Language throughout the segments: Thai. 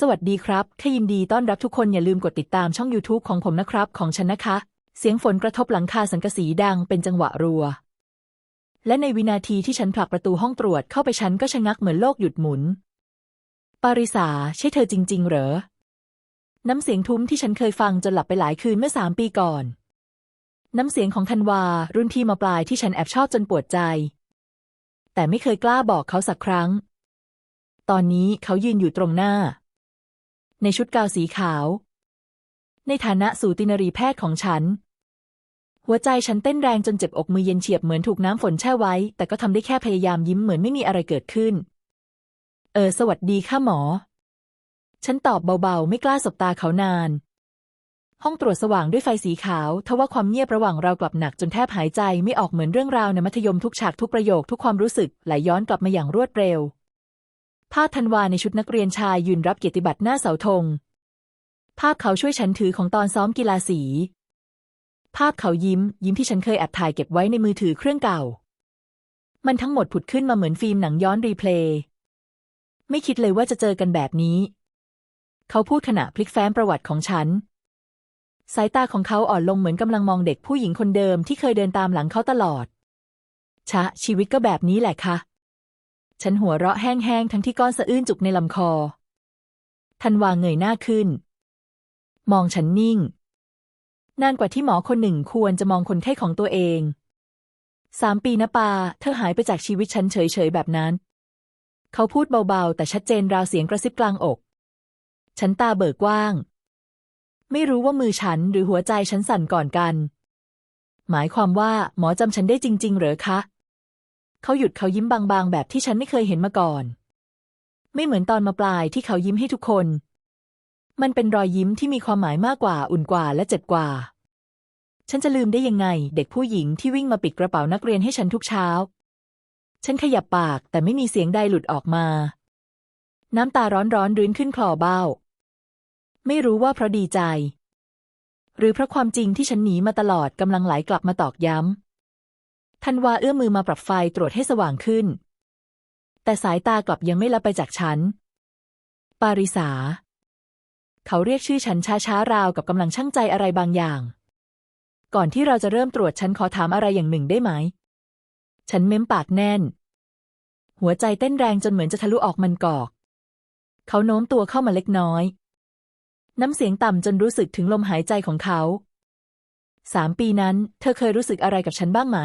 สวัสดีครับแค่ยินดีต้อนรับทุกคนอย่าลืมกดติดตามช่อง YouTube ของผมนะครับ ของฉันนะคะ เสียงฝนกระทบหลังคาสังกะสีดังเป็นจังหวะรัว และในวินาทีที่ฉันผลักประตูห้องตรวจเข้าไปฉันก็ชะงักเหมือนโลกหยุดหมุน ปาริสาใช่เธอจริง ๆ เหรอ น้ำเสียงทุ้มที่ฉันเคยฟังจนหลับไปหลายคืนเมื่อสามปีก่อน น้ำเสียงของธันวารุ่นพี่มาปลายที่ฉันแอบชอบจนปวดใจ แต่ไม่เคยกล้าบอกเขาสักครั้ง ตอนนี้เขายืนอยู่ตรงหน้า ในชุดกาวสีขาว ในฐานะสูตินรีแพทย์ของฉัน หัวใจฉันเต้นแรงจนเจ็บอกมือเย็นเฉียบเหมือนถูกน้ำฝนแช่ไว้ แต่ก็ทำได้แค่พยายามยิ้มเหมือนไม่มีอะไรเกิดขึ้น เออ สวัสดีค่ะหมอ ฉันตอบเบาๆ ไม่กล้าสบตาเขานาน ห้องตรวจสว่างด้วยไฟสีขาว ทว่าความเงียบระหว่างเรากลับหนักจนแทบหายใจไม่ออกเหมือนเรื่องราวในมัธยมทุกฉากทุกประโยคทุกความรู้สึกไหลย้อนกลับมาอย่างรวดเร็ว ภาพธันวาในชุดนักเรียนชายยืนรับเกียรติบัตรหน้าเสาธง ภาพเขาช่วยฉันถือของตอนซ้อมกีฬาสี ภาพเขายิ้ม ยิ้มที่ฉันเคยแอบถ่ายเก็บไว้ในมือถือเครื่องเก่า มันทั้งหมดผุดขึ้นมาเหมือนฟิล์มหนังย้อนรีเพลย์ ไม่คิดเลยว่าจะเจอกันแบบนี้ เขาพูดขณะพลิกแฟ้มประวัติของฉัน สายตาของเขาอ่อนลงเหมือนกำลังมองเด็กผู้หญิงคนเดิมที่เคยเดินตามหลังเขาตลอดชะชีวิตก็แบบนี้แหละค่ะ ฉันหัวเราะแห้งๆทั้งที่ก้อนสะอื้นจุกในลำคอทันวาเงยหน้าขึ้น มองฉันนิ่ง นานกว่าที่หมอคนหนึ่งควรจะมองคนไข้ของตัวเองสามปีนะปา เธอหายไปจากชีวิตฉันเฉยๆแบบนั้น เขาพูดเบาๆ แต่ชัดเจนราวเสียงกระซิบกลางอก ฉันตาเบิกกว้าง ไม่รู้ว่ามือฉันหรือหัวใจฉันสั่นก่อนกัน หมายความว่าหมอจำฉันได้จริง ๆ เหรอคะ เขาหยุดเขายิ้มบางๆ แบบที่ฉันไม่เคยเห็นมาก่อน ไม่เหมือนตอนมาปลายที่เขายิ้มให้ทุกคน มันเป็นรอยยิ้มที่มีความหมายมากกว่าอุ่นกว่าและเจ็บกว่า ฉันจะลืมได้ยังไง เด็กผู้หญิงที่วิ่งมาปิดกระเป๋านักเรียนให้ฉันทุกเช้า ฉันขยับปากแต่ไม่มีเสียงใดหลุดออกมา น้ำตาร้อนร้อนรื้นขึ้นคลอเบ้า ไม่รู้ว่าเพราะดีใจ หรือเพราะความจริงที่ฉันหนีมาตลอดกำลังไหลกลับมาตอกย้ำ ทันวาเอื้อมมือมาปรับไฟตรวจให้สว่างขึ้น แต่สายตากลับยังไม่ละไปจากฉัน ปาริสา เขาเรียกชื่อฉันช้าๆราวกับกำลังชั่งใจอะไรบางอย่าง ก่อนที่เราจะเริ่มตรวจฉันขอถามอะไรอย่างหนึ่งได้ไหม ฉันเม้มปากแน่น หัวใจเต้นแรงจนเหมือนจะทะลุออกมันกอก เขาโน้มตัวเข้ามาเล็กน้อย น้ำเสียงต่ำจนรู้สึกถึงลมหายใจของเขาสามปีนั้น เธอเคยรู้สึกอะไรกับฉันบ้างไหม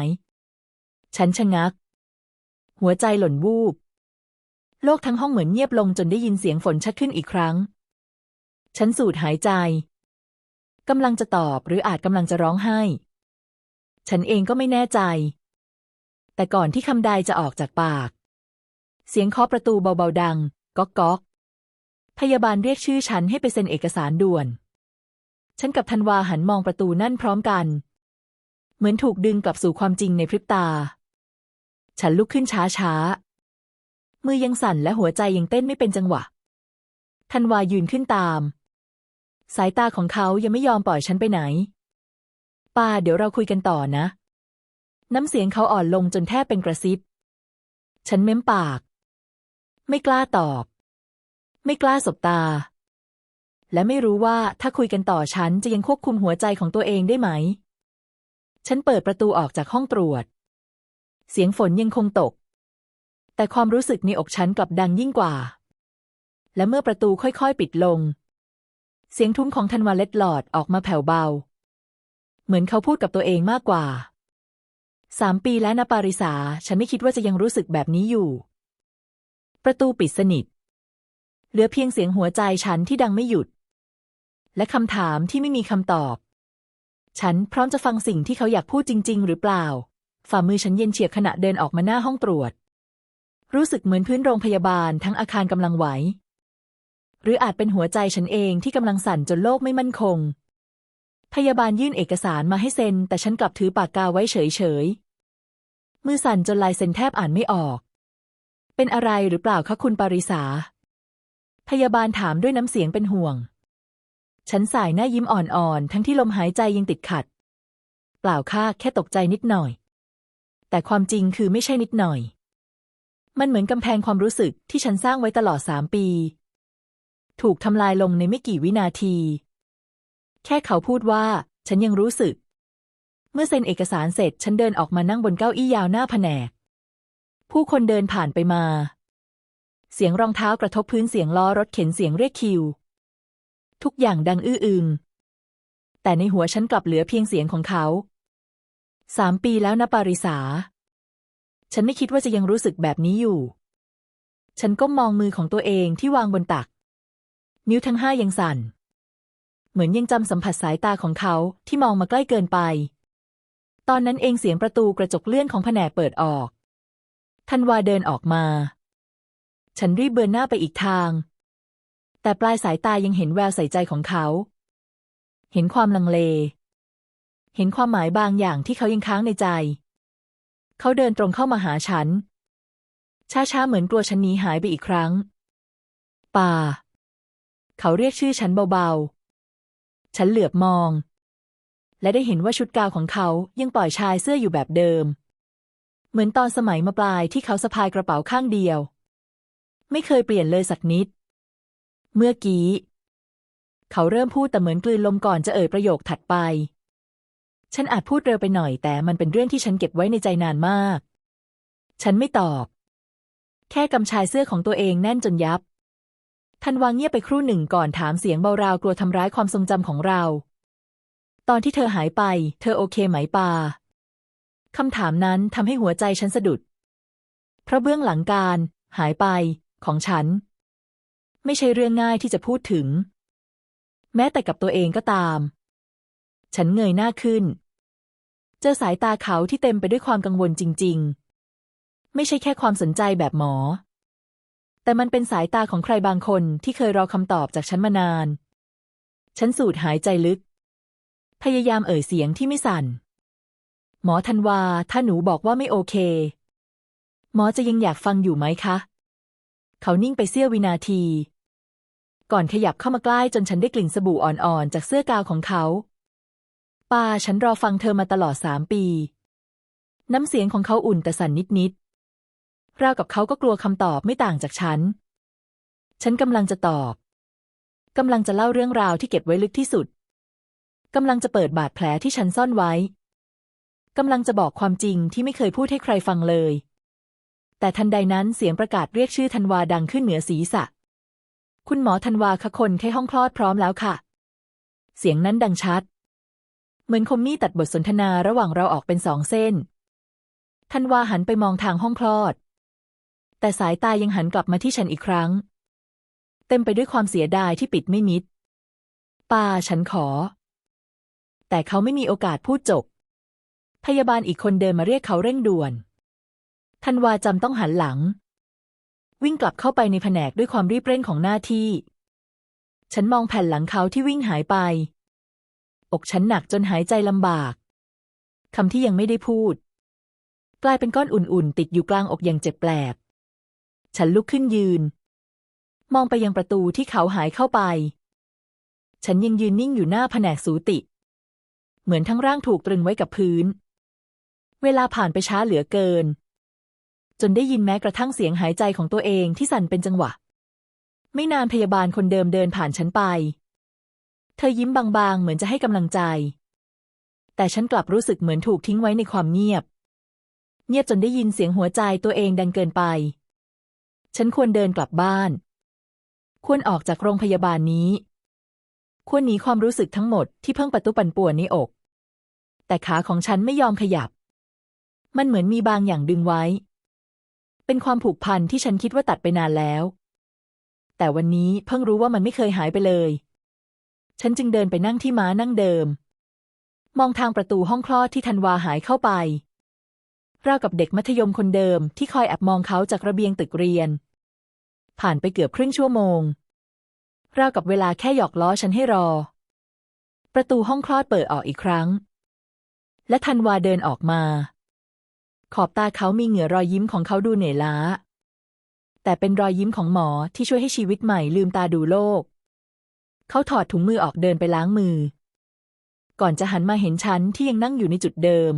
ฉันชะงัก หัวใจหล่นวูบ โลกทั้งห้องเหมือนเงียบลงจนได้ยินเสียงฝนชัดขึ้นอีกครั้ง ฉันสูดหายใจกำลังจะตอบหรืออาจกำลังจะร้องไห้ ฉันเองก็ไม่แน่ใจ แต่ก่อนที่คำใดจะออกจากปาก เสียงเคาะประตูเบาๆดัง ก๊อกก๊อกพยาบาลเรียกชื่อฉันให้ไปเซ็นเอกสารด่วน ฉันกับธันวาหันมองประตูนั่นพร้อมกัน เหมือนถูกดึงกลับสู่ความจริงในพริบตา ฉันลุกขึ้นช้าๆมือยังสั่นและหัวใจยังเต้นไม่เป็นจังหวะธันวายืนขึ้นตาม สายตาของเขายังไม่ยอมปล่อยฉันไปไหน ป้าเดี๋ยวเราคุยกันต่อนะ น้ำเสียงเขาอ่อนลงจนแทบเป็นกระซิบ ฉันเม้มปาก ไม่กล้าตอบ ไม่กล้าสบตา และไม่รู้ว่าถ้าคุยกันต่อฉันจะยังควบคุมหัวใจของตัวเองได้ไหม ฉันเปิดประตูออกจากห้องตรวจ เสียงฝนยังคงตก แต่ความรู้สึกในอกฉันกลับดังยิ่งกว่า และเมื่อประตูค่อยๆปิดลง เสียงทุ้มของธันวาเล็ดหลอดออกมาแผ่วเบา เหมือนเขาพูดกับตัวเองมากกว่าสามปีแล้วนะปาริสา ฉันไม่คิดว่าจะยังรู้สึกแบบนี้อยู่ ประตูปิดสนิท เหลือเพียงเสียงหัวใจฉันที่ดังไม่หยุด และคำถามที่ไม่มีคำตอบ ฉันพร้อมจะฟังสิ่งที่เขาอยากพูดจริง ๆ หรือเปล่า ฝ่ามือฉันเย็นเฉียบขณะเดินออกมาหน้าห้องตรวจ รู้สึกเหมือนพื้นโรงพยาบาลทั้งอาคารกำลังไหว หรืออาจเป็นหัวใจฉันเองที่กำลังสั่นจนโลกไม่มั่นคง พยาบาลยื่นเอกสารมาให้เซ็น แต่ฉันกลับถือปากกาไว้เฉยๆมือสั่นจนลายเซ็นแทบอ่านไม่ออก เป็นอะไรหรือเปล่าคะคุณปริสาพยาบาลถามด้วยน้ำเสียงเป็นห่วง ฉันสายหน้ายิ้มอ่อนๆ ทั้งที่ลมหายใจยังติดขัด เปล่าค่ะแค่ตกใจนิดหน่อย แต่ความจริงคือไม่ใช่นิดหน่อย มันเหมือนกำแพงความรู้สึกที่ฉันสร้างไว้ตลอดสามปี ถูกทำลายลงในไม่กี่วินาที แค่เขาพูดว่า ฉันยังรู้สึก เมื่อเซ็นเอกสารเสร็จฉันเดินออกมานั่งบนเก้าอี้ยาวหน้าแผนก ผู้คนเดินผ่านไปมา เสียงรองเท้ากระทบพื้นเสียงล้อรถเข็นเสียงเรียกคิว ทุกอย่างดังอื้ออึงแต่ในหัวฉันกลับเหลือเพียงเสียงของเขา สามปีแล้วนะปาริสา ฉันไม่คิดว่าจะยังรู้สึกแบบนี้อยู่ ฉันก็มองมือของตัวเองที่วางบนตัก นิ้วทั้งห้ายังสั่น เหมือนยังจำสัมผัสสายตาของเขาที่มองมาใกล้เกินไป ตอนนั้นเองเสียงประตูกระจกเลื่อนของแผนกเปิดออกธันวาเดินออกมา ฉันรีบเบือนหน้าไปอีกทาง แต่ปลายสายตายังเห็นแววใส่ใจของเขา เห็นความลังเล เห็นความหมายบางอย่างที่เขายังค้างในใจ เขาเดินตรงเข้ามาหาฉัน ช้าๆ เหมือนกลัวฉันหนีหายไปอีกครั้ง ป่า เขาเรียกชื่อฉันเบาๆ ฉันเหลือบมอง และได้เห็นว่าชุดกาวของเขายังปล่อยชายเสื้ออยู่แบบเดิม เหมือนตอนสมัยมาปลายที่เขาสะพายกระเป๋าข้างเดียว ไม่เคยเปลี่ยนเลยสักนิด เมื่อกี้ เขาเริ่มพูดแต่เหมือนกลืนลมก่อนจะเอ่ยประโยคถัดไป ฉันอาจพูดเร็วไปหน่อยแต่มันเป็นเรื่องที่ฉันเก็บไว้ในใจนานมาก ฉันไม่ตอบ แค่กำชายเสื้อของตัวเองแน่นจนยับทันวางเงียบไปครู่หนึ่งก่อนถามเสียงเบาราวกลัวทำร้ายความทรงจำของเรา ตอนที่เธอหายไป เธอโอเคไหมปาคำถามนั้นทำให้หัวใจฉันสะดุด เพราะเบื้องหลังการ หายไป ของฉัน ไม่ใช่เรื่องง่ายที่จะพูดถึง แม้แต่กับตัวเองก็ตาม ฉันเงยหน้าขึ้น เจอสายตาเขาที่เต็มไปด้วยความกังวลจริง ๆ ไม่ใช่แค่ความสนใจแบบหมอ แต่มันเป็นสายตาของใครบางคนที่เคยรอคำตอบจากฉันมานาน ฉันสูดหายใจลึก พยายามเอ่ยเสียงที่ไม่สั่น หมอธันวา ถ้าหนูบอกว่าไม่โอเค หมอจะยังอยากฟังอยู่ไหมคะ เขานิ่งไปเสี้ยววินาที ก่อนขยับเข้ามาใกล้จนฉันได้กลิ่นสบู่อ่อนๆ จากเสื้อกาวของเขา ปาฉันรอฟังเธอมาตลอดสามปี น้ำเสียงของเขาอุ่นแต่สั่นนิดๆราวกับเขาก็กลัวคำตอบไม่ต่างจากฉัน ฉันกำลังจะตอบกำลังจะเล่าเรื่องราวที่เก็บไว้ลึกที่สุดกำลังจะเปิดบาดแผลที่ฉันซ่อนไว้กำลังจะบอกความจริงที่ไม่เคยพูดให้ใครฟังเลย แต่ทันใดนั้นเสียงประกาศเรียกชื่อธันวาดังขึ้นเหนือศีรษะ คุณหมอธันวาคะคนแค่ห้องคลอดพร้อมแล้วค่ะ เสียงนั้นดังชัด เหมือนคมมีตัดบทสนทนาระหว่างเราออกเป็นสองเส้นธันวาหันไปมองทางห้องคลอด แต่สายตายังหันกลับมาที่ฉันอีกครั้ง เต็มไปด้วยความเสียดายที่ปิดไม่มิดป้าฉันขอ แต่เขาไม่มีโอกาสพูดจบ พยาบาลอีกคนเดินมาเรียกเขาเร่งด่วนธันวาจำต้องหันหลัง วิ่งกลับเข้าไปในแผนกด้วยความรีบเร่งของหน้าที่ ฉันมองแผ่นหลังเขาที่วิ่งหายไป อกฉันหนักจนหายใจลำบากคำที่ยังไม่ได้พูด กลายเป็นก้อนอุ่นๆ ติดอยู่กลางอกอย่างเจ็บแปลบ ฉันลุกขึ้นยืน มองไปยังประตูที่เขาหายเข้าไป ฉันยังยืนนิ่งอยู่หน้าแผนกสูติ เหมือนทั้งร่างถูกตรึงไว้กับพื้น เวลาผ่านไปช้าเหลือเกิน จนได้ยินแม้กระทั่งเสียงหายใจของตัวเองที่สั่นเป็นจังหวะ ไม่นานพยาบาลคนเดิมเดินผ่านฉันไป ธอยิ้มบางๆ เหมือนจะให้กำลังใจ แต่ฉันกลับรู้สึกเหมือนถูกทิ้งไว้ในความเงียบ เงียบจนได้ยินเสียงหัวใจตัวเองดังเกินไป ฉันควรเดินกลับบ้าน ควรออกจากโรงพยาบาลนี้ ควรหนีความรู้สึกทั้งหมดที่เพิ่งประตุปันป่วนในอก แต่ขาของฉันไม่ยอมขยับ มันเหมือนมีบางอย่างดึงไว้ เป็นความผูกพันที่ฉันคิดว่าตัดไปนานแล้ว แต่วันนี้เพิ่งรู้ว่ามันไม่เคยหายไปเลย ฉันจึงเดินไปนั่งที่ม้านั่งเดิม มองทางประตูห้องคลอดที่ธันวาหายเข้าไปราวกับเด็กมัธยมคนเดิมที่คอยแอบมองเขาจากระเบียงตึกเรียน ผ่านไปเกือบครึ่งชั่วโมงราวกับเวลาแค่หยอกล้อฉันให้รอ ประตูห้องคลอดเปิดออกอีกครั้ง และธันวาเดินออกมา ขอบตาเขามีเหงื่อรอยยิ้มของเขาดูเหนื่อยล้า แต่เป็นรอยยิ้มของหมอที่ช่วยให้ชีวิตใหม่ลืมตาดูโลก เขาถอดถุงมือออกเดินไปล้างมือ ก่อนจะหันมาเห็นฉันที่ยังนั่งอยู่ในจุดเดิม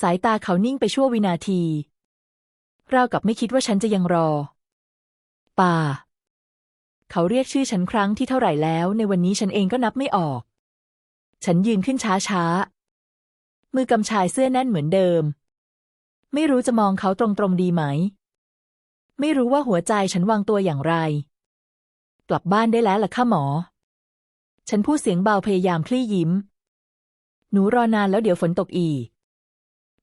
สายตาเขานิ่งไปชั่ววินาที ราวกับไม่คิดว่าฉันจะยังรอ ป่า เขาเรียกชื่อฉันครั้งที่เท่าไหร่แล้ว ในวันนี้ฉันเองก็นับไม่ออก ฉันยืนขึ้นช้าช้ามือกำชายเสื้อแน่นเหมือนเดิม ไม่รู้จะมองเขาตรงๆดีไหม ไม่รู้ว่าหัวใจฉันวางตัวอย่างไร กลับบ้านได้แล้วล่ะค่ะหมอ ฉันพูดเสียงเบาพยายามคลี่ยิ้ม หนูรอนานแล้วเดี๋ยวฝนตกอีก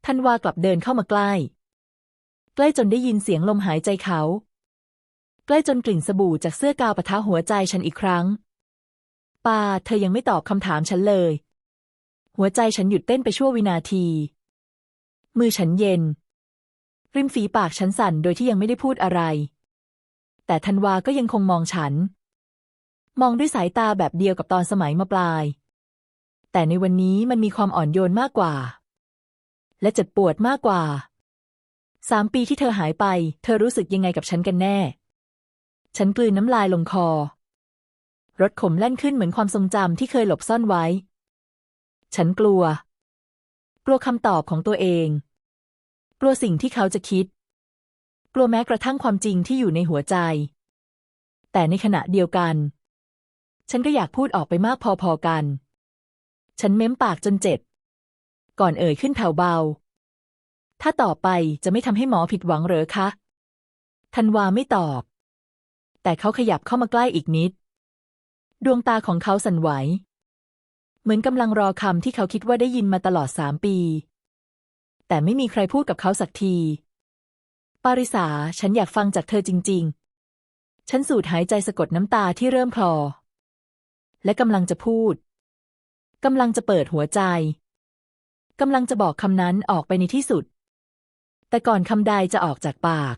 ท่านวากลับเดินเข้ามาใกล้ ใกล้จนได้ยินเสียงลมหายใจเขา ใกล้จนกลิ่นสบู่จากเสื้อกาวปะทะหัวใจฉันอีกครั้งปาเธอยังไม่ตอบคำถามฉันเลย หัวใจฉันหยุดเต้นไปชั่ววินาที มือฉันเย็น ริมฝีปากฉันสั่นโดยที่ยังไม่ได้พูดอะไร แต่ธันวาก็ยังคงมองฉัน มองด้วยสายตาแบบเดียวกับตอนสมัยมาปลาย แต่ในวันนี้มันมีความอ่อนโยนมากกว่า และเจ็บปวดมากกว่าสามปีที่เธอหายไป เธอรู้สึกยังไงกับฉันกันแน่ ฉันกลืนน้ำลายลงคอ รถขมแล่นขึ้นเหมือนความทรงจำที่เคยหลบซ่อนไว้ ฉันกลัว กลัวคำตอบของตัวเอง กลัวสิ่งที่เขาจะคิด กลัวแม้กระทั่งความจริงที่อยู่ในหัวใจ แต่ในขณะเดียวกัน ฉันก็อยากพูดออกไปมากพอๆกัน ฉันเม้มปากจนเจ็บ ก่อนเอ่ยขึ้นแผวเบา ถ้าต่อไปจะไม่ทำให้หมอผิดหวังเหรอคะธันวาไม่ตอบ แต่เขาขยับเข้ามาใกล้อีกนิด ดวงตาของเขาสั่นไหว เหมือนกำลังรอคำที่เขาคิดว่าได้ยินมาตลอดสามปี แต่ไม่มีใครพูดกับเขาสักที ปาริสา ฉันอยากฟังจากเธอจริง ๆ ฉันสูดหายใจสะกดน้ำตาที่เริ่มคลอ และกำลังจะพูด กำลังจะเปิดหัวใจ กำลังจะบอกคำนั้นออกไปในที่สุด แต่ก่อนคำใดจะออกจากปาก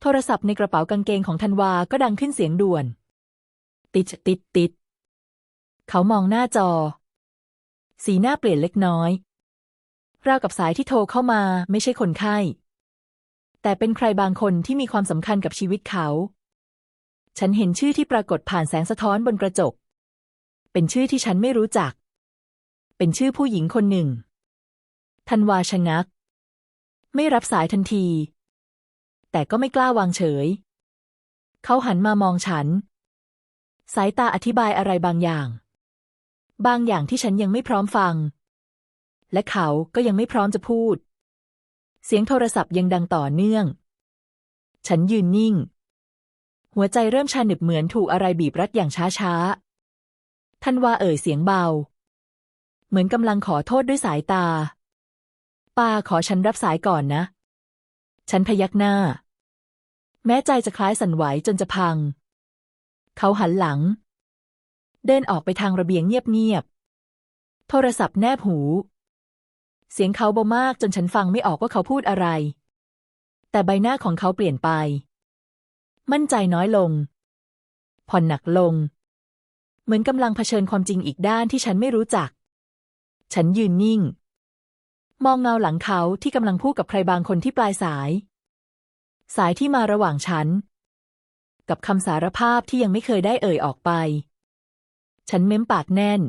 โทรศัพท์ในกระเป๋ากางเกงของธันวาก็ดังขึ้นเสียงด่วน ติดติดติด เขามองหน้าจอ สีหน้าเปลี่ยนเล็กน้อย ราวกับสายที่โทรเข้ามาไม่ใช่คนไข้ แต่เป็นใครบางคนที่มีความสำคัญกับชีวิตเขา ฉันเห็นชื่อที่ปรากฏผ่านแสงสะท้อนบนกระจก เป็นชื่อที่ฉันไม่รู้จัก เป็นชื่อผู้หญิงคนหนึ่ง ธันวาชะงัก ไม่รับสายทันที แต่ก็ไม่กล้าวางเฉย เขาหันมามองฉัน สายตาอธิบายอะไรบางอย่าง บางอย่างที่ฉันยังไม่พร้อมฟัง และเขาก็ยังไม่พร้อมจะพูด เสียงโทรศัพท์ยังดังต่อเนื่อง ฉันยืนนิ่ง หัวใจเริ่มชาหนึบเหมือนถูกอะไรบีบรัดอย่างช้าๆท่านว่าเอ่ยเสียงเบา เหมือนกำลังขอโทษด้วยสายตา ป้าขอฉันรับสายก่อนนะ ฉันพยักหน้า แม้ใจจะคล้ายสั่นไหวจนจะพัง เขาหันหลัง เดินออกไปทางระเบียงเงียบๆ โทรศัพท์แนบหู เสียงเขาเบามากจนฉันฟังไม่ออกว่าเขาพูดอะไร แต่ใบหน้าของเขาเปลี่ยนไป มั่นใจน้อยลง ผ่อนหนักลง เหมือนกำลังเผชิญความจริงอีกด้านที่ฉันไม่รู้จัก ฉันยืนนิ่ง มองเงาหลังเขาที่กำลังพูดกับใครบางคนที่ปลายสาย สายที่มาระหว่างฉัน กับคำสารภาพที่ยังไม่เคยได้เอ่ยออกไป ฉันเม้มปากแน่น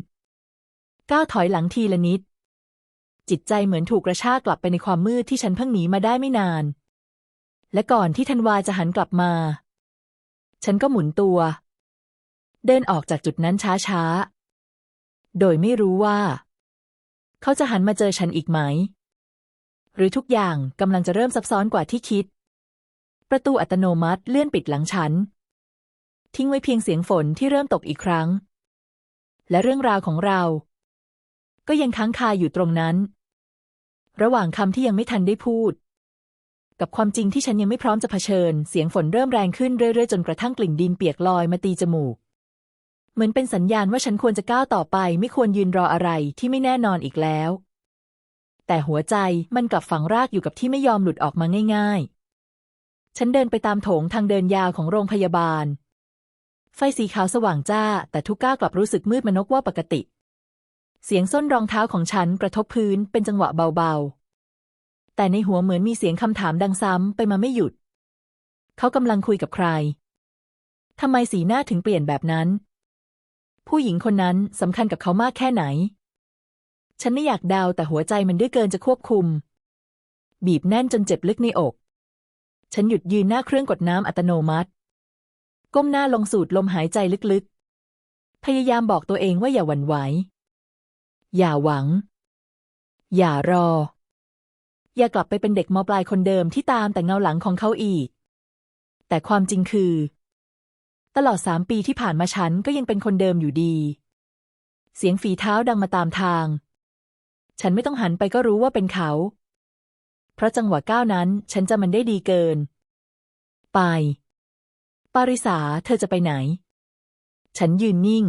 ก้าวถอยหลังทีละนิด จิตใจเหมือนถูกกระชากกลับไปในความมืดที่ฉันเพิ่งหนีมาได้ไม่นาน และก่อนที่ธันวาจะหันกลับมา ฉันก็หมุนตัว เดินออกจากจุดนั้นช้าๆ โดยไม่รู้ว่า เขาจะหันมาเจอฉันอีกไหม หรือทุกอย่างกำลังจะเริ่มซับซ้อนกว่าที่คิด ประตูอัตโนมัติเลื่อนปิดหลังฉัน ทิ้งไว้เพียงเสียงฝนที่เริ่มตกอีกครั้ง และเรื่องราวของเราก็ยังค้างคาอยู่ตรงนั้น ระหว่างคำที่ยังไม่ทันได้พูด กับความจริงที่ฉันยังไม่พร้อมจะเผชิญ เสียงฝนเริ่มแรงขึ้นเรื่อยๆ จนกระทั่งกลิ่นดินเปียกลอยมาตีจมูก เหมือนเป็นสัญญาณว่าฉันควรจะก้าวต่อไป ไม่ควรยืนรออะไรที่ไม่แน่นอนอีกแล้ว แต่หัวใจมันกลับฝังรากอยู่กับที่ไม่ยอมหลุดออกมาง่าย ๆ ฉันเดินไปตามโถงทางเดินยาวของโรงพยาบาล ไฟสีขาวสว่างจ้า แต่ทุกก้าวกลับรู้สึกมืดมนกว่าปกติ เสียงส้นรองเท้าของฉันกระทบพื้นเป็นจังหวะเบาๆ แต่ในหัวเหมือนมีเสียงคำถามดังซ้ำไปมาไม่หยุด เขากำลังคุยกับใคร ทำไมสีหน้าถึงเปลี่ยนแบบนั้น ผู้หญิงคนนั้นสำคัญกับเขามากแค่ไหน ฉันไม่อยากเดาแต่หัวใจมันดื้อเกินจะควบคุม บีบแน่นจนเจ็บลึกในอก ฉันหยุดยืนหน้าเครื่องกดน้ำอัตโนมัติ ก้มหน้าลงสูดลมหายใจลึกๆ พยายามบอกตัวเองว่าอย่าหวั่นไหว อย่าหวัง อย่ารอ อย่ากลับไปเป็นเด็กมปลายคนเดิมที่ตามแต่เงาหลังของเขาอีก แต่ความจริงคือ ตลอดสามปีที่ผ่านมาฉันก็ยังเป็นคนเดิมอยู่ดี เสียงฝีเท้าดังมาตามทาง ฉันไม่ต้องหันไปก็รู้ว่าเป็นเขา เพราะจังหวะก้าวนั้น ฉันจะมันได้ดีเกิน ไป ปาริสาเธอจะไปไหน ฉันยืนนิ่ง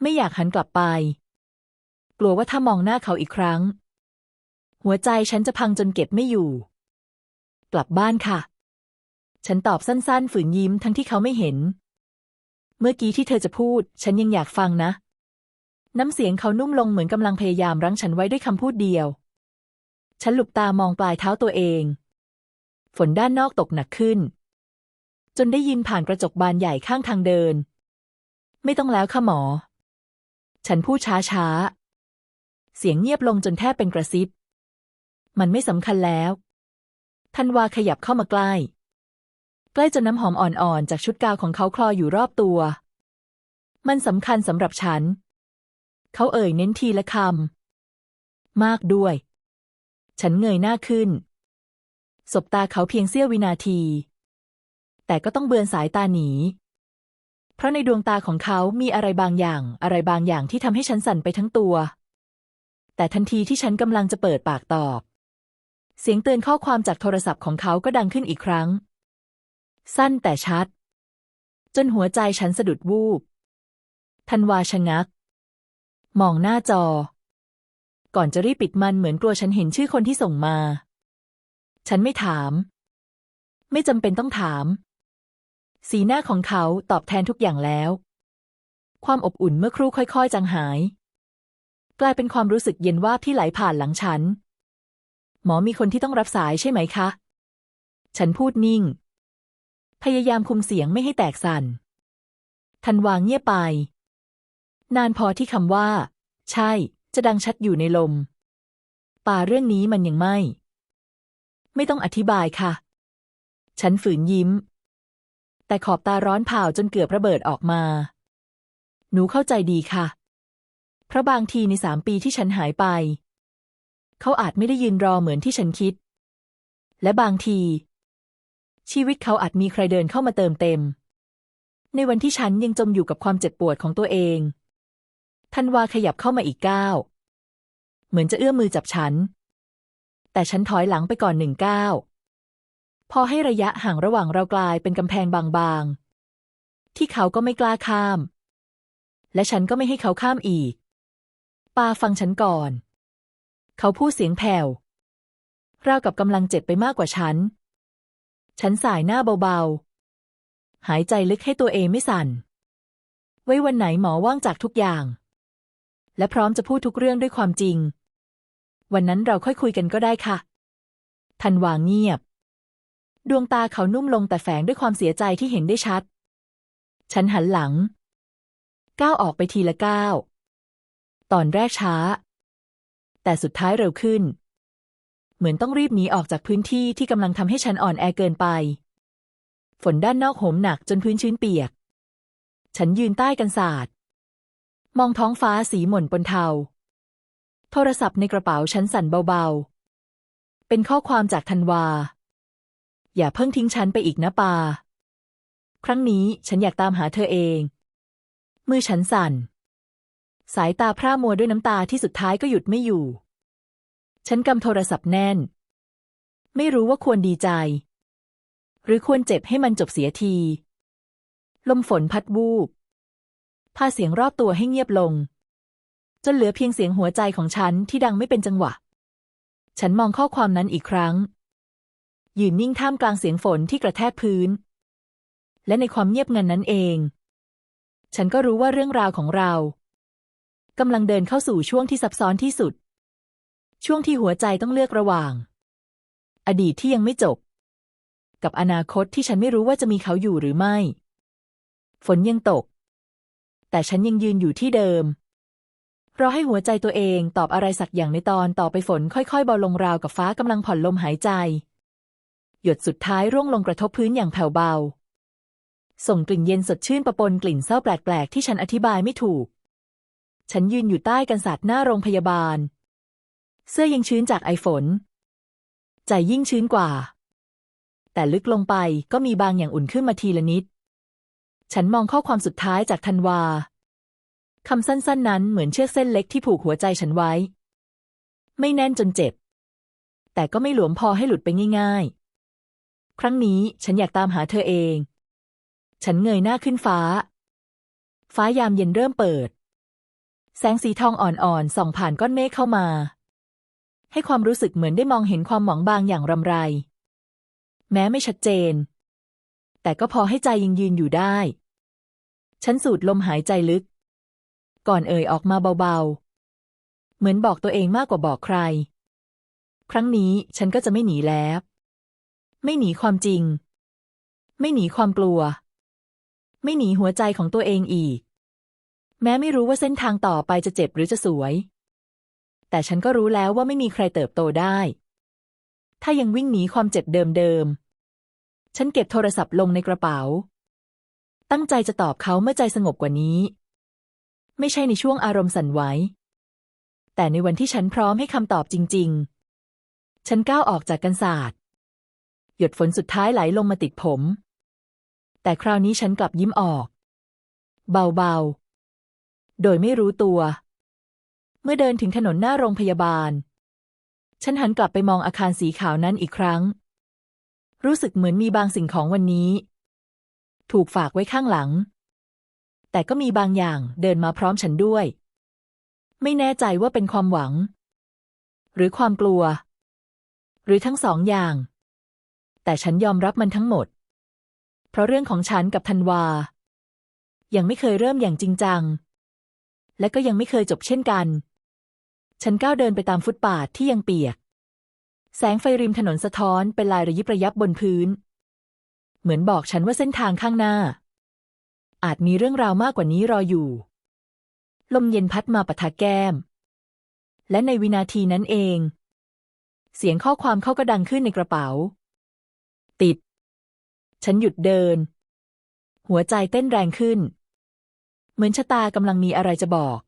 ไม่อยากหันกลับไป กลัวว่าถ้ามองหน้าเขาอีกครั้ง หัวใจฉันจะพังจนเก็บไม่อยู่ กลับบ้านค่ะ ฉันตอบสั้นๆ ฝืนยิ้มทั้งที่เขาไม่เห็น เมื่อกี้ที่เธอจะพูด ฉันยังอยากฟังนะ น้ำเสียงเขานุ่มลงเหมือนกำลังพยายามรั้งฉันไว้ด้วยคำพูดเดียว ฉันหลุบตามองปลายเท้าตัวเอง ฝนด้านนอกตกหนักขึ้น จนได้ยินผ่านกระจกบานใหญ่ข้างทางเดิน ไม่ต้องแล้วค่ะหมอ ฉันพูดช้าช้าๆ เสียงเงียบลงจนแทบเป็นกระซิบ มันไม่สำคัญแล้วธันวาขยับเข้ามาใกล้ ใกล้จนน้ำหอมอ่อนๆ จากชุดกาวของเขาคลออยู่รอบตัว มันสำคัญสำหรับฉัน เขาเอ่ยเน้นทีละคำ มากด้วย ฉันเงยหน้าขึ้น สบตาเขาเพียงเสี้ยววินาที แต่ก็ต้องเบือนสายตาหนีเพราะในดวงตาของเขามีอะไรบางอย่าง อะไรบางอย่างที่ทำให้ฉันสั่นไปทั้งตัว แต่ทันทีที่ฉันกำลังจะเปิดปากตอบ เสียงเตือนข้อความจากโทรศัพท์ของเขาก็ดังขึ้นอีกครั้ง สั้นแต่ชัด จนหัวใจฉันสะดุดวูบทันวาชะงัก มองหน้าจอ ก่อนจะรีบปิดมันเหมือนกลัวฉันเห็นชื่อคนที่ส่งมา ฉันไม่ถาม ไม่จำเป็นต้องถาม สีหน้าของเขาตอบแทนทุกอย่างแล้ว ความอบอุ่นเมื่อครู่ค่อย ๆ จางหาย กลายเป็นความรู้สึกเย็นวาบที่ไหลผ่านหลังฉัน หมอมีคนที่ต้องรับสายใช่ไหมคะ ฉันพูดนิ่ง พยายามคุมเสียงไม่ให้แตกสั่นทันวางเงียบไป นานพอที่คำว่า ใช่ จะดังชัดอยู่ในลม ป่าเรื่องนี้มันยังไม่ ไม่ต้องอธิบายค่ะ ฉันฝืนยิ้ม แต่ขอบตาร้อนเผาจนเกือบระเบิดออกมา หนูเข้าใจดีค่ะ ราะบางทีในสามปีที่ฉันหายไป เขาอาจไม่ได้ยืนรอเหมือนที่ฉันคิด และบางที ชีวิตเขาอาจมีใครเดินเข้ามาเติมเต็ม ในวันที่ฉันยังจมอยู่กับความเจ็บปวดของตัวเองธันวาขยับเข้ามาอีกก้าว เหมือนจะเอื้อมมือจับฉัน แต่ฉันถอยหลังไปก่อนหนึ่งก้าว พอให้ระยะห่างระหว่างเรากลายเป็นกำแพงบางๆ ที่เขาก็ไม่กล้าข้าม และฉันก็ไม่ให้เขาข้ามอีก ปาฟังฉันก่อน เขาพูดเสียงแผ่วราวกับกำลังเจ็บไปมากกว่าฉัน ฉันสายหน้าเบาๆ หายใจลึกให้ตัวเองไม่สั่น ไว้วันไหนหมอว่างจากทุกอย่าง และพร้อมจะพูดทุกเรื่องด้วยความจริง วันนั้นเราค่อยคุยกันก็ได้ค่ะ ทันวางเงียบ ดวงตาเขานุ่มลงแต่แฝงด้วยความเสียใจที่เห็นได้ชัด ฉันหันหลัง ก้าวออกไปทีละก้าว ตอนแรกช้า แต่สุดท้ายเร็วขึ้น เหมือนต้องรีบหนีออกจากพื้นที่ที่กำลังทำให้ฉันอ่อนแอเกินไป ฝนด้านนอกโหมหนักจนพื้นชื้นเปียก ฉันยืนใต้กันศาสตร์มองท้องฟ้าสีหม่นปนเทา โทรศัพท์ในกระเป๋าฉันสั่นเบาๆ เป็นข้อความจากธันวา อย่าเพิ่งทิ้งฉันไปอีกนะปา ครั้งนี้ฉันอยากตามหาเธอเอง มือฉันสั่น สายตาพร่ามัวด้วยน้ำตาที่สุดท้ายก็หยุดไม่อยู่ ฉันกำโทรศัพท์แน่น ไม่รู้ว่าควรดีใจ หรือควรเจ็บให้มันจบเสียที ลมฝนพัดวูบพาเสียงรอบตัวให้เงียบลง จนเหลือเพียงเสียงหัวใจของฉันที่ดังไม่เป็นจังหวะ ฉันมองข้อความนั้นอีกครั้ง ยืนนิ่งท่ามกลางเสียงฝนที่กระแทกพื้น และในความเงียบงันนั้นเอง ฉันก็รู้ว่าเรื่องราวของเรา กำลังเดินเข้าสู่ช่วงที่ซับซ้อนที่สุด ช่วงที่หัวใจต้องเลือกระหว่าง อดีตที่ยังไม่จบ กับอนาคตที่ฉันไม่รู้ว่าจะมีเขาอยู่หรือไม่ ฝนยังตก แต่ฉันยังยืนอยู่ที่เดิมรอให้หัวใจตัวเองตอบอะไรสักอย่างในตอนต่อไปฝนค่อยๆเบาลงราวกับฟ้ากำลังผ่อนลมหายใจ หยดสุดท้ายร่วงลงกระทบพื้นอย่างแผ่วเบา ส่งกลิ่นเย็นสดชื่นประปนกลิ่นเศร้าแปลกๆ ที่ฉันอธิบายไม่ถูก ฉันยืนอยู่ใต้กันศาสตร์หน้าโรงพยาบาล เสื้อยังชื้นจากไอฝน ใจยิ่งชื้นกว่า แต่ลึกลงไปก็มีบางอย่างอุ่นขึ้นมาทีละนิด ฉันมองข้อความสุดท้ายจากธันวาคำสั้นๆ นั้นเหมือนเชือกเส้นเล็กที่ผูกหัวใจฉันไว้ ไม่แน่นจนเจ็บ แต่ก็ไม่หลวมพอให้หลุดไปง่าย ๆ ครั้งนี้ฉันอยากตามหาเธอเอง ฉันเงยหน้าขึ้นฟ้า ฟ้ายามเย็นเริ่มเปิด แสงสีทองอ่อนๆส่องผ่านก้อนเมฆเข้ามา ให้ความรู้สึกเหมือนได้มองเห็นความหวังบางอย่างรำไร แม้ไม่ชัดเจน แต่ก็พอให้ใจยังยืนอยู่ได้ ฉันสูดลมหายใจลึก ก่อนเอ่ยออกมาเบาๆ เหมือนบอกตัวเองมากกว่าบอกใคร ครั้งนี้ฉันก็จะไม่หนีแล้ว ไม่หนีความจริง ไม่หนีความกลัว ไม่หนีหัวใจของตัวเองอีก แม้ไม่รู้ว่าเส้นทางต่อไปจะเจ็บหรือจะสวย แต่ฉันก็รู้แล้วว่าไม่มีใครเติบโตได้ ถ้ายังวิ่งหนีความเจ็บเดิมๆ ฉันเก็บโทรศัพท์ลงในกระเป๋า ตั้งใจจะตอบเขาเมื่อใจสงบกว่านี้ ไม่ใช่ในช่วงอารมณ์สั่นไหว แต่ในวันที่ฉันพร้อมให้คำตอบจริง ๆ ฉันก้าวออกจากกันศาสตร์ หยดฝนสุดท้ายไหลลงมาติดผม แต่คราวนี้ฉันกลับยิ้มออก เบาๆ โดยไม่รู้ตัว เมื่อเดินถึงถนนหน้าโรงพยาบาล ฉันหันกลับไปมองอาคารสีขาวนั้นอีกครั้ง รู้สึกเหมือนมีบางสิ่งของวันนี้ ถูกฝากไว้ข้างหลัง แต่ก็มีบางอย่างเดินมาพร้อมฉันด้วย ไม่แน่ใจว่าเป็นความหวัง หรือความกลัว หรือทั้งสองอย่าง แต่ฉันยอมรับมันทั้งหมด เพราะเรื่องของฉันกับธันวายังไม่เคยเริ่มอย่างจริงจัง และก็ยังไม่เคยจบเช่นกัน ฉันก้าวเดินไปตามฟุตบาทที่ยังเปียก แสงไฟริมถนนสะท้อนเป็นลายระยิบระยับบนพื้น เหมือนบอกฉันว่าเส้นทางข้างหน้า อาจมีเรื่องราวมากกว่านี้รออยู่ ลมเย็นพัดมาปะทะแก้ม และในวินาทีนั้นเอง เสียงข้อความเข้าก็ดังขึ้นในกระเป๋า ติด ฉันหยุดเดิน หัวใจเต้นแรงขึ้น เหมือนชะตากำลังมีอะไรจะบอก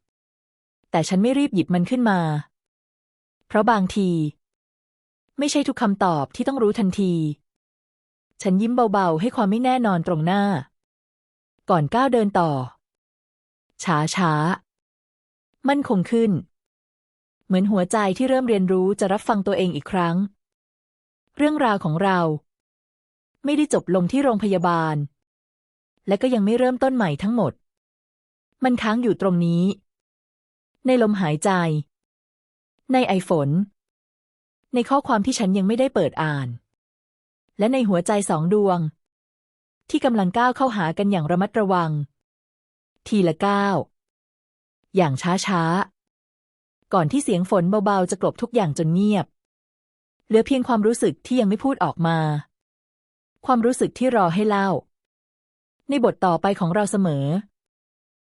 แต่ฉันไม่รีบหยิบมันขึ้นมา เพราะบางที ไม่ใช่ทุกคำตอบที่ต้องรู้ทันที ฉันยิ้มเบาๆ ให้ความไม่แน่นอนตรงหน้า ก่อนก้าวเดินต่อ ช้าช้าๆมั่นคงขึ้น เหมือนหัวใจที่เริ่มเรียนรู้จะรับฟังตัวเองอีกครั้ง เรื่องราวของเรา ไม่ได้จบลงที่โรงพยาบาลและก็ยังไม่เริ่มต้นใหม่ทั้งหมด มันค้างอยู่ตรงนี้ ในลมหายใจ ในไอฝน ในข้อความที่ฉันยังไม่ได้เปิดอ่าน และในหัวใจสองดวง ที่กำลังก้าวเข้าหากันอย่างระมัดระวัง ทีละก้าว อย่างช้าๆ ก่อนที่เสียงฝนเบาๆ จะกลบทุกอย่างจนเงียบ เหลือเพียงความรู้สึกที่ยังไม่พูดออกมา ความรู้สึกที่รอให้เล่า ในบทต่อไปของเราเสมอ